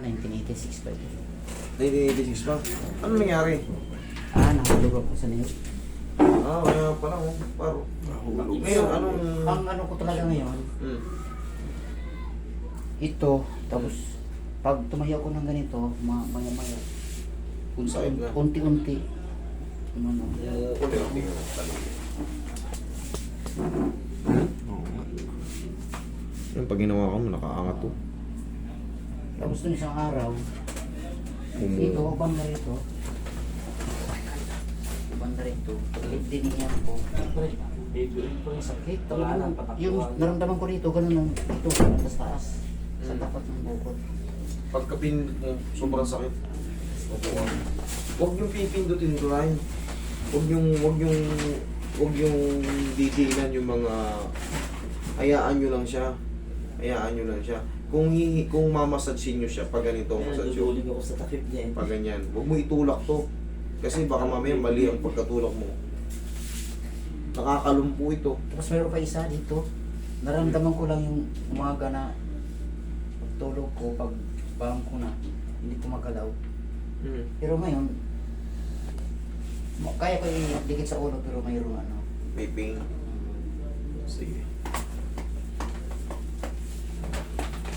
Ah, 1986 pa yun. 1986 pa. Ano nangyari? Ah, nakahulog ako sa niyo. Ah, kaya pala oh. Paro. Ngayon, anong... Ang ano ko talaga ngayon, Hmm. ito, tapos pag tumayo ko ng ganito, ma maya maya, Sakit na. unti-unti. Ano, Unti-unti nga tali. Yung pag ginawa ko mo, nakaangat to. Tapos nung isang araw, Umu- ito, banda rito. Banda rito. Paglit din niya ko. Baby, ito yung Sakit. Wala Talaga. nang patakbuhan. Yung naramdaman ko dito, ganun lang. Ito, sa taas. Sa Mm. tapat ng bukod. Pagka pinindot mo, sobrang sakit. Huwag yung pipindutin ko rin. Huwag yung, huwag yung, huwag yung didiinan yung mga, hayaan nyo lang siya. Hayaan nyo lang siya. Kung hihi, kung mamasagsin nyo siya, pag ganito ang yun, Nadudulig ako sa takip niya. eh. pag ganyan, huwag mo itulak to. Kasi baka mamaya mali ang pagkatulak mo. Nakakalumpo ito. Tapos meron pa isa dito. Naramdaman ko lang yung umaga na pagtulog ko, pag bangon ko na, hindi ko makalaw. Hmm. Pero ngayon, ma- kaya ko i-dikit sa ulo pero mayroong ano. May pain. Sige.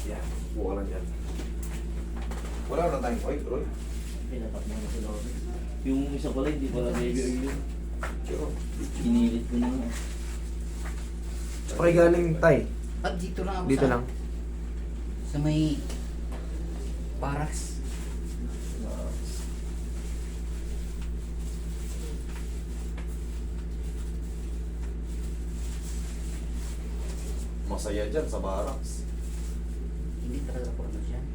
Yan. Buka lang yan. Wala na tayong oil, Roy. Pinatak mo na si Lord. Yung isa pala, hindi pala baby oil yun. Pero, Inilit ko na nga. spray galing tay. At dito lang ako Dito sa, lang. sa may paras. Masaya dyan sa barracks. Talaga ako ano dyan.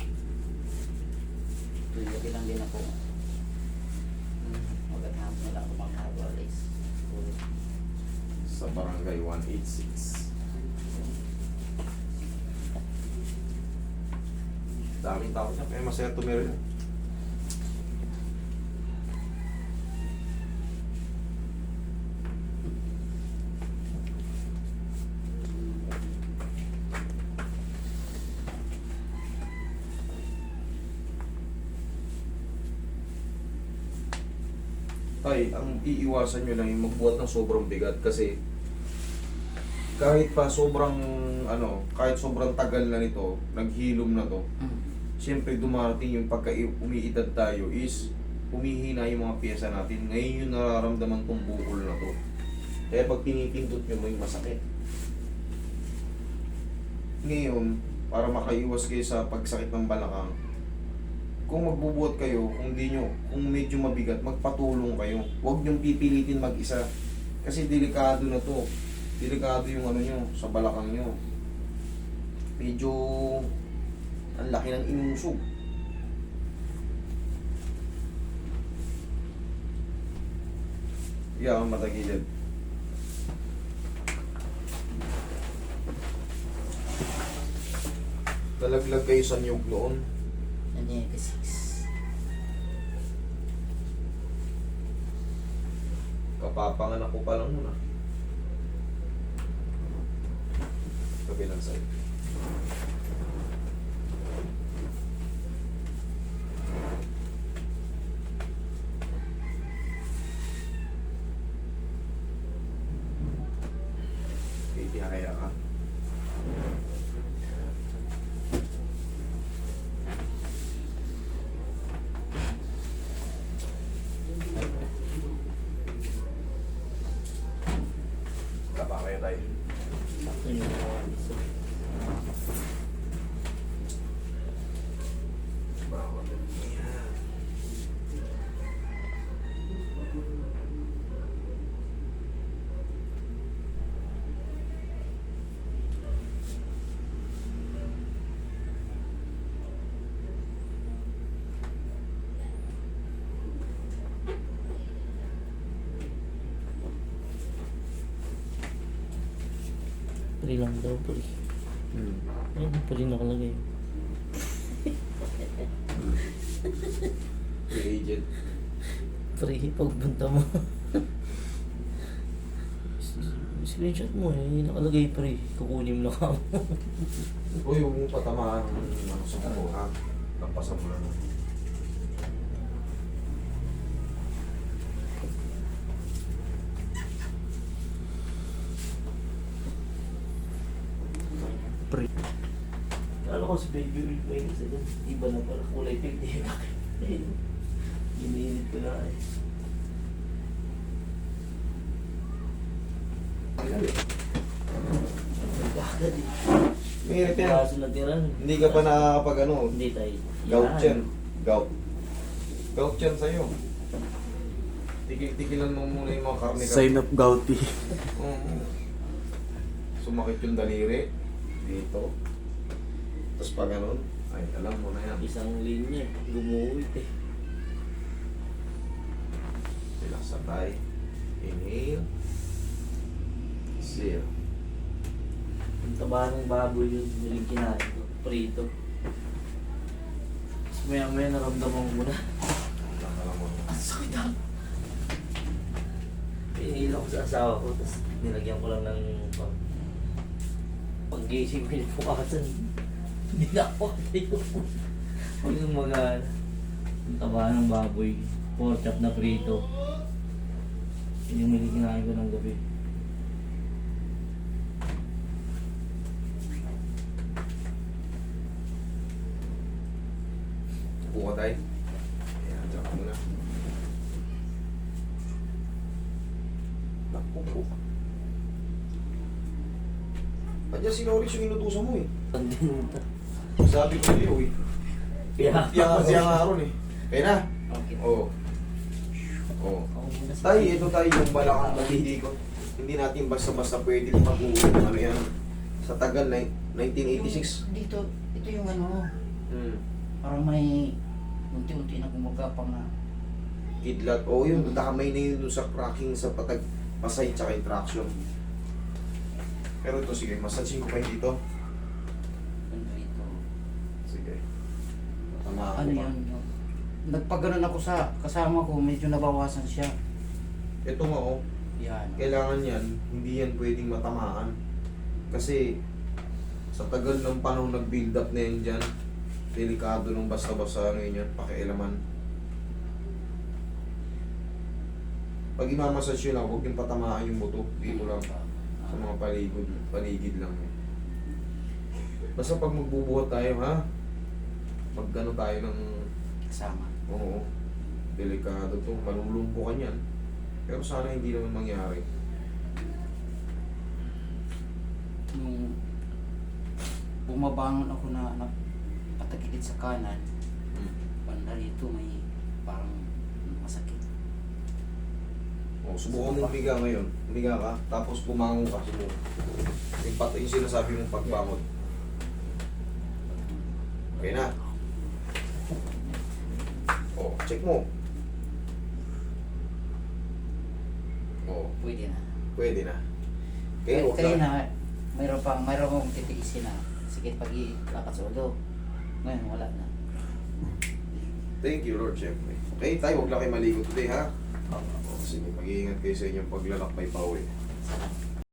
Tuloy lang din ako. Magandang na lang ako magkawalis. Sa barangay 186. Daming tao dyan. Kaya masaya tumira Tay, ang iiwasan nyo lang yung magbuhat ng sobrang bigat kasi kahit pa sobrang ano, kahit sobrang tagal na nito, naghilom na to, Hmm. siyempre dumarating yung pagka umiidad tayo is humihina yung mga pyesa natin. Ngayon yung nararamdaman tong bukol na to. Kaya pag pinipindot nyo, may masakit. Ngayon, para makaiwas kayo sa pagsakit ng balakang, kung magbubuhat kayo, kung di nyo, kung medyo mabigat, magpatulong kayo. Huwag nyo pipilitin mag-isa. Kasi delikado na to. Delikado yung ano nyo, sa balakang nyo. Medyo ang laki ng inusog. Yeah, ang matagilid. Talaglag kayo sa niyog noon. Nandiyan yung 6. Kapapanganak ko pa lang muna. Kabilang side. Itihaya ka. Right. Pre lang daw, pre. Hmm. Ayun, pa rin nakalagay. Free agent. Pre, pagpunta mo. Screenshot mo eh, nakalagay pre. Kukunin mo na ka. Uy, huwag mong patamaan ng ano sa buko, ha? Lampasan mo na. Kala ko si baby pa yun. Sabi, Iba na pala. Kulay pink. Di bakit? Ayun. Iniinit ko na eh. Nagkakad eh. Mahirap yan. Kaso na tira. Hindi ka pa nakakapag ano, Hindi tayo. gout yan. Gout. Gout yan sa'yo. Tigil-tigilan mo muna yung mga karne Sign of gouty. Oo. Sumakit yung daliri. Dito. Tapos pag ganun, ay alam mo na yan. Isang linya. Gumuwit eh. Relax sa tayo. Inhale. Exhale. Ang taba ng baboy yun. Yung kinain ko. Prito. Tapos maya maya naramdaman ko na. Nakala mo. Ang sakit ah. Pinihila ko sa asawa ko, tapos nilagyan ko lang ng pag-gising ko yung bukasan. Hindi na ako katayo. Huwag yung mga taba ng baboy, pork chop na prito. Yun yung mili kinain ko ng gabi. Upo ka tayo. Ayan, dyan ka muna. Naku po. Andiyan si Loris yung inutusan mo eh. Sabi ko sa'yo eh. Kaya Tiyan siya nga ron eh. Kaya na. Okay. Oo. Oo. Ako muna sa- Tay, ito tayo yung balakang na hindi ko. Hindi natin basta-basta pwede mag-uwi ng ano yan. Sa tagal na 1986. Yung Dito, ito yung ano, Hmm. parang may unti-unti na gumagapang na. Kidlat. Oo yun, damay na yun sa cracking sa patag pasay tsaka yung traction. Pero ito sige, massaging ko pa yun dito. Ano ito? Sige. Tama Ano yan? Yung, nagpaganon ako sa kasama ko, medyo nabawasan siya. Ito nga oh, Yan. kailangan yan, hindi yan pwedeng matamaan. Kasi sa tagal ng panahon nag-build up na yan dyan, delikado nung basta-basta ano yun yan, pakialaman. Pag imamassage yun lang, huwag yung patamaan yung buto. Dito lang. Sa mga paligid, paligid lang. Basta pag magbubuhat tayo ha, magano tayo ng, Kasama. oo, delikado to, malulumpukan yan. Pero sana hindi naman mangyari. Nung bumabangon ako na, na patakilid sa kanan, Hmm. banda rito may parang masakit. Oh, subukan mo humiga ngayon. Humiga ka, tapos bumangon ka. Subukan. Yung, pat yung sinasabi mong pagbangon. Okay na. Oh, check mo. Oh, Pwede na. pwede na. Okay, Kaya, huwag kaya na, mayroon pang, mayroon akong titiisin na sakit pag ilapat sa ulo. Ngayon, wala na. Thank you, Lord, syempre. Okay, tayo, huwag lang kayo maligo today, ha? Sige, mag-iingat kayo sa inyong paglalakbay pa uwi.